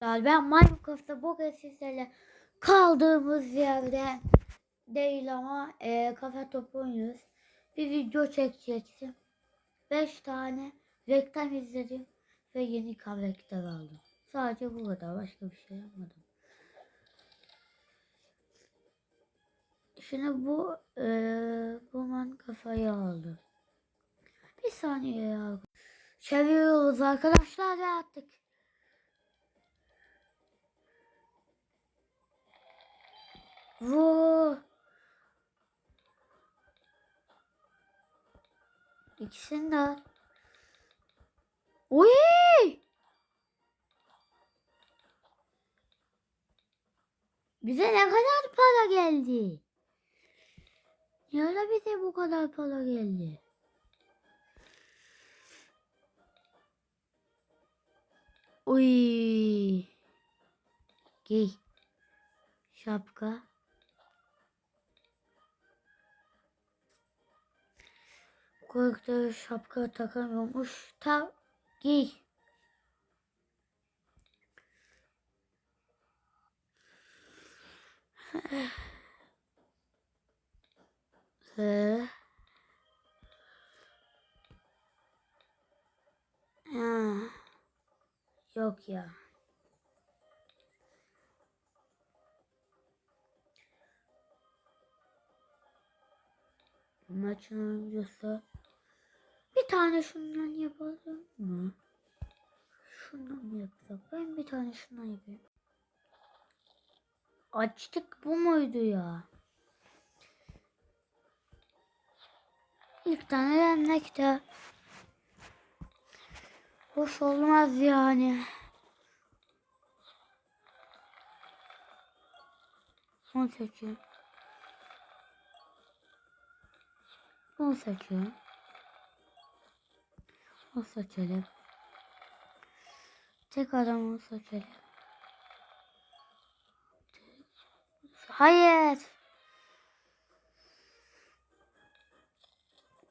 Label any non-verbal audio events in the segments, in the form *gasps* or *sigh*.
Ben Minecraft'ta bugün sizlerle kaldığımız yerde değil ama e, kafa topu. Bir video çekecektim. 5 tane reklam izledim ve yeni karakter aldım. Sadece bu kadar başka bir şey yapmadım. Şimdi bu e, bu man kafayı aldı. Bir saniye ya. Çeviriyoruz arkadaşlar ve attık. Vuu. İkisini de al. Oy! Bize ne kadar para geldi? Niye bize bu kadar para geldi? Uy. Giy. Şapka. Korktu şapka takamıyormuş. Ta giy. Hı. Ha. Yok ya. Maçın oyuncusu. Bir tane şundan yapalım mı? Şundan yapsak? Ben bir tane şundan yapayım. Açtık bu muydu ya? İlk tane demlekte. Hoş olmaz yani. Onu seçiyorum. Bunu seçiyorum. Onu seçelim. Tek adamı seçelim. Hayır.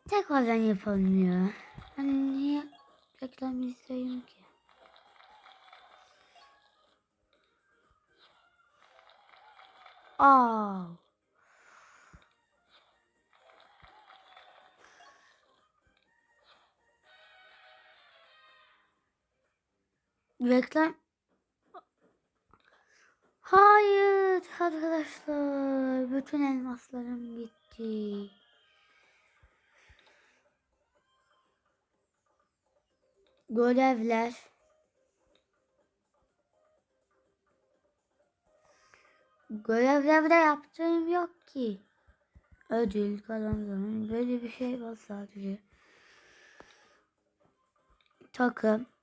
Tek adam yapalım ya. Ben niye reklam izleyeyim ki? Aa. Reklam Hayır arkadaşlar. Bütün elmaslarım gitti. Görevler. Görevlerde yaptığım yok ki. Ödül kazandım. Böyle bir şey var sadece. Takım.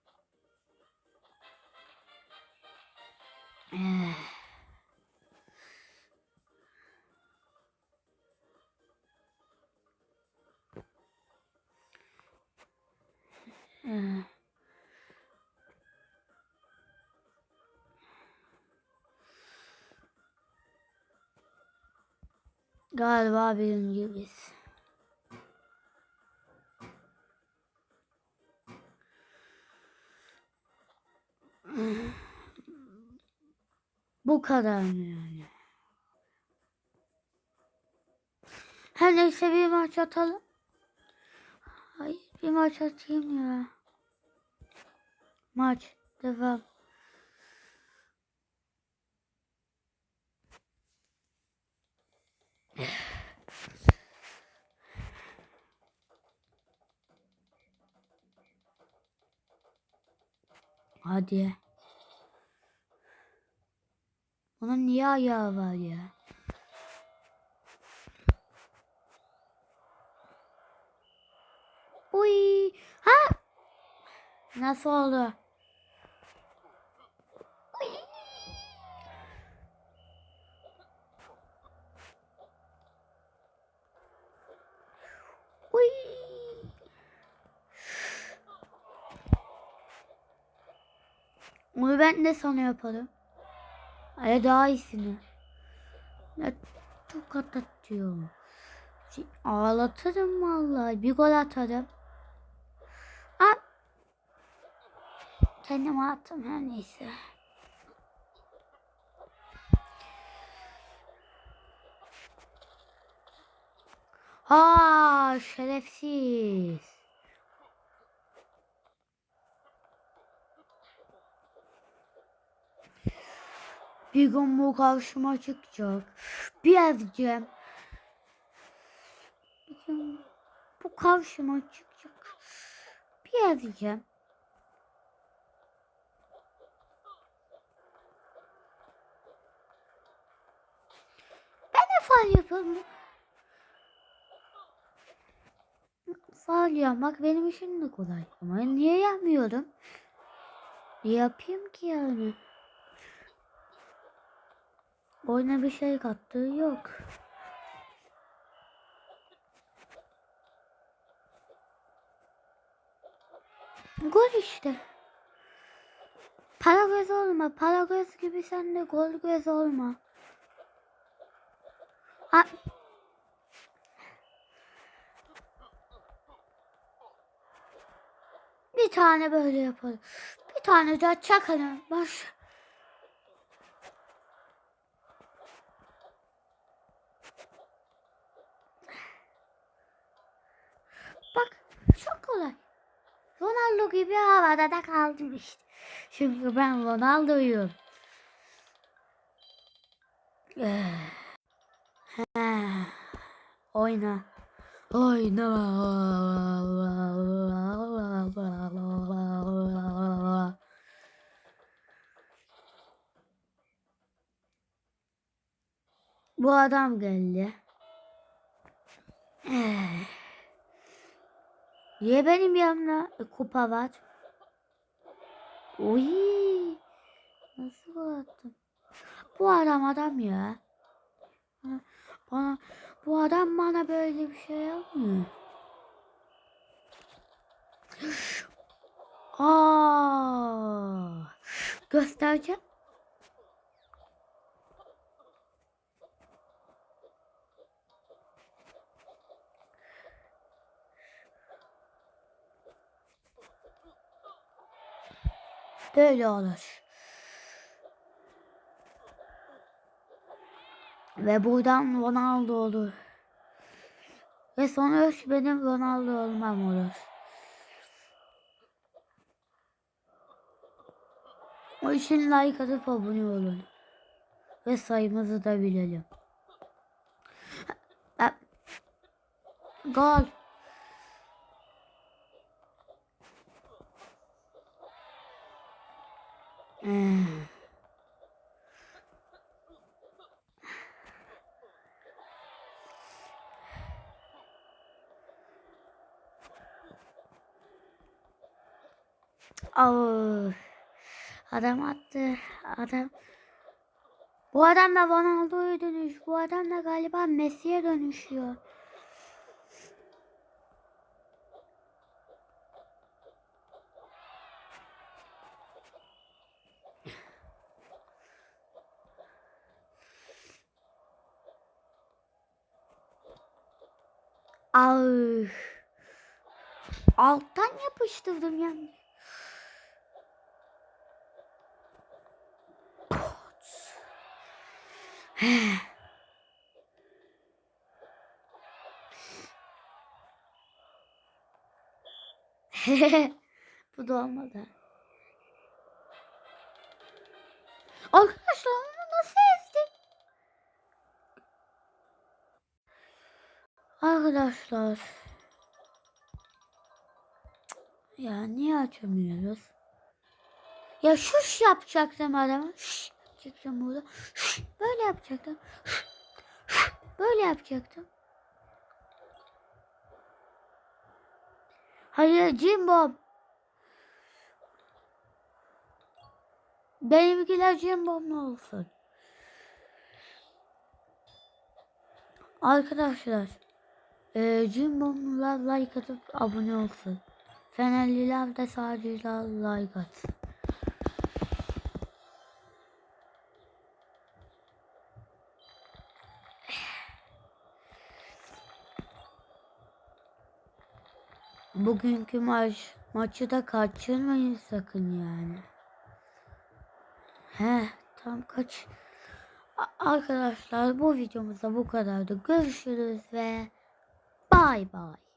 Galiba birinci biz. Bu kadar mı yani? Her neyse bir maç atalım. Hayır bir maç atayım ya. Maç devam. Hadi. Bunun niye ayağı var ya? Uy. Ha? Nasıl oldu? ben de sana yaparım. Ay daha iyisini. Ya, çok atat diyor. Şey, ağlatırım vallahi. Bir gol atarım. At. Kendim attım her neyse. Ha şerefsiz. Bu karşıma çıkacak. Bir ezeceğim. Bir gün bu karşıma çıkacak. Bir ezeceğim. Ben de fal yapıyorum. Fal yapmak benim için de kolay. Ama niye yapmıyorum? Ne yapayım ki yani? Oyuna bir şey kattığı yok. Gol işte. Para göz olma. Para göz gibi sen de gol göz olma. Ha. Bir tane böyle yapalım. Bir tane daha çakalım. Baş. Bak çok kolay. Ronaldo gibi havada da kaldım işte. Çünkü ben Ronaldo'yum. *sighs* Oyna. Oyna. Bu adam geldi. *sighs* *sighs* Niye benim yanımda e, kupa var? Oy. Nasıl attım? Bu adam adam ya. Bana bu adam bana böyle bir şey yapmıyor. *gasps* Aa, göstereceğim. Böyle olur. Ve buradan Ronaldo olur. Ve sonuç benim Ronaldo olmam olur. O için like atıp abone olun. Ve sayımızı da bilelim. Gol. Av. Adam attı. Adam. Bu adam da Ronaldo'ya dönüş. Bu adam da galiba Messi'ye dönüşüyor. Av. Alttan yapıştırdım yani. *laughs* Bu da olmadı. Arkadaşlar onu nasıl Arkadaşlar. Ya niye açamıyoruz? Ya şuş yapacaktım adama. Şuş yapacaktım burada. Şuş, böyle yapacaktım. Şuş, böyle yapacaktım. Hayır Cimbom. Benimkiler Cimbom'lu olsun. Arkadaşlar. E, Cimbom'lular like atıp abone olsun. Fenerliler de sadece like atsın. Bugünkü maç maçı da kaçırmayın sakın yani. He tam kaç. Arkadaşlar bu videomuzda bu kadardı. Görüşürüz ve Bay bay.